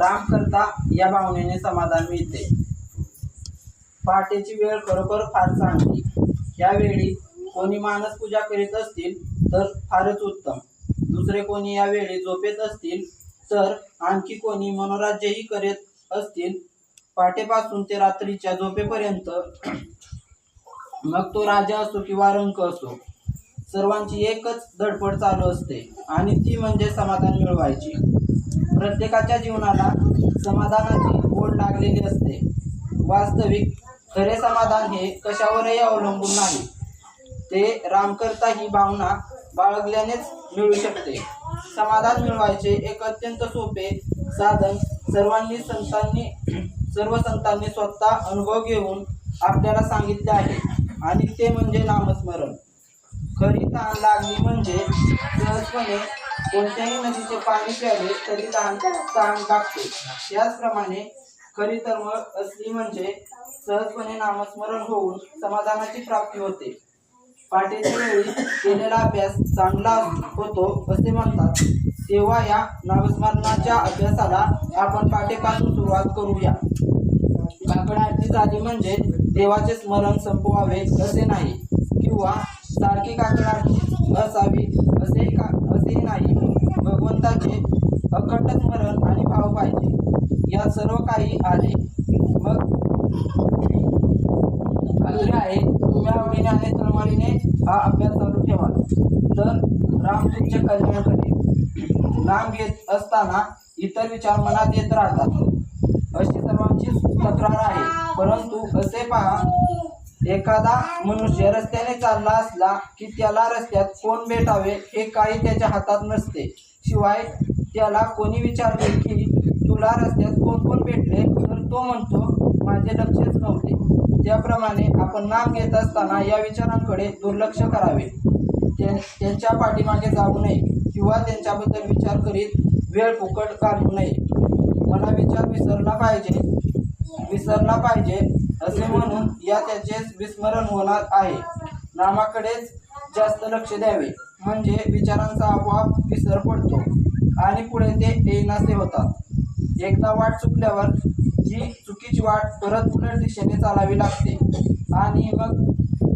राम करता या भावनेने समाधान मिळते. पहाटेची वेळ खरोखर फार चांगली. यावेळी कोणी मानस पूजा करीत असतील तर फारच उत्तम. दुसरे कोणी यावेळी झोपेत असतील तर आणखी कोणी मनोराज्यही करीत असतील. पहाटेपासून ते रात्रीच्या झोपेपर्यंत मग तो राजा असो किंवा रंक असो सर्वांची एकच धडपड चालू असते आणि ती म्हणजे समाधान मिळवायची. प्रत्येकाच्या जीवनाला समाधानाची ओढ लागलेली असते. वास्तविक खरे समाधान हे कशावरही अवलंबून नाही. ते रामकर्ता ही भावना बाळगल्यानेच मिळू शकते. समाधान मिळवायचे एक अत्यंत सोपे साधन सर्वांनी संतांनी सर्व संतांनी स्वतः अनुभव घेऊन आपल्याला सांगितले आहे. आणि ते म्हणजे नामस्मरण. खरी तहान लागली म्हणजे सहजपणे कोणत्याही नदीचे पाणी प्यावे तरी तहान तहान लागते. त्याचप्रमाणे खरी तळमळ असली म्हणजे सहजपणे नामस्मरण होऊन समाधानाची प्राप्ती होते. पाठीच्या वेळी केलेला अभ्यास चांगला होतो असे म्हणतात. तेव्हा या नामस्मरणाच्या अभ्यासाला आपण पाठेपासून सुरुवात करूया. काकड झाली म्हणजे देवाचे स्मरण संपवावे असे नाही किंवा सारखी काकड असावी असेही का असेही नाही. भगवंताचे अखंड स्मरण आणि भाव पाहिजे. या सर्व काही आले मग खात्री आहे. तुम्ही आवडीने आणि तळमळीने हा अभ्यास चालू ठेवा. तर राम तुमचे कल्याण करेल नाम घेत असताना इतर विचार मनात येत राहतात. अशी सर्वांची तक्रार आहे. परंतु असे पहा एखादा मनुष्य रस्त्याने चालला असला की त्याला रस्त्यात कोण भेटावे हे काही त्याच्या हातात नसते. शिवाय त्याला कोणी विचारले की तुला रस्त्यात कोण कोण भेटले? तर तो म्हणतो माझे लक्षच नव्हते. त्याप्रमाणे आपण नाम घेत असताना या विचारांकडे दुर्लक्ष करावे. त्यांच्या पाठीमागे जाऊ नये किंवा त्यांच्याबद्दल विचार करीत वेळ फुकट काढू नये. मला विचार विसरला पाहिजे. विसरला पाहिजे असे म्हणून या त्याचे विस्मरण होणार आहे. नामाकडेच जास्त लक्ष द्यावे म्हणजे विचारांचा आपोआप विसर पडतो आणि पुढे ते येईनासे होतात. एकदा वाट चुकल्यावर जी चुकीची वाट परत उलट दिशेने चालावी लागते आणि मग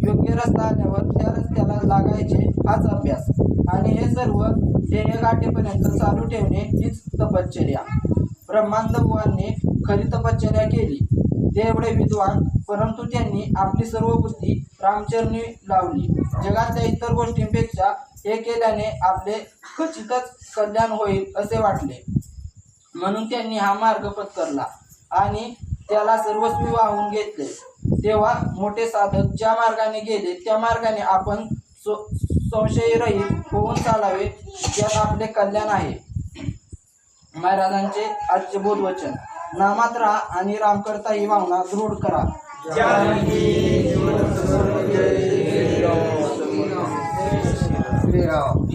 योग्य रस्ता आल्यावर त्या रस्त्याला लागायचे हाच अभ्यास. आणि हे सर्व ध्येय गाठेपर्यंत चालू ठेवणे हीच तपश्चर्या. ब्रह्मांड खरी तपश्चर्या केली. ते एवढे विद्वान परंतु त्यांनी आपली सर्व बुद्धी रामचरणी लावली. जगातल्या इतर गोष्टींपेक्षा हे केल्याने आपले खचितच कल्याण होईल असे वाटले. म्हणून त्यांनी हा मार्ग पत्करला आणि त्याला सर्वस्वी वाहून घेतले. तेव्हा मोठे साधक ज्या मार्गाने गेले त्या मार्गाने आपण संशयरहित होऊन चालावे यात आपले कल्याण आहे. महाराजांचे आजचे बोधवचन नामात राहा आणि रामकर्ता ही भावना दृढ करा श्रीराम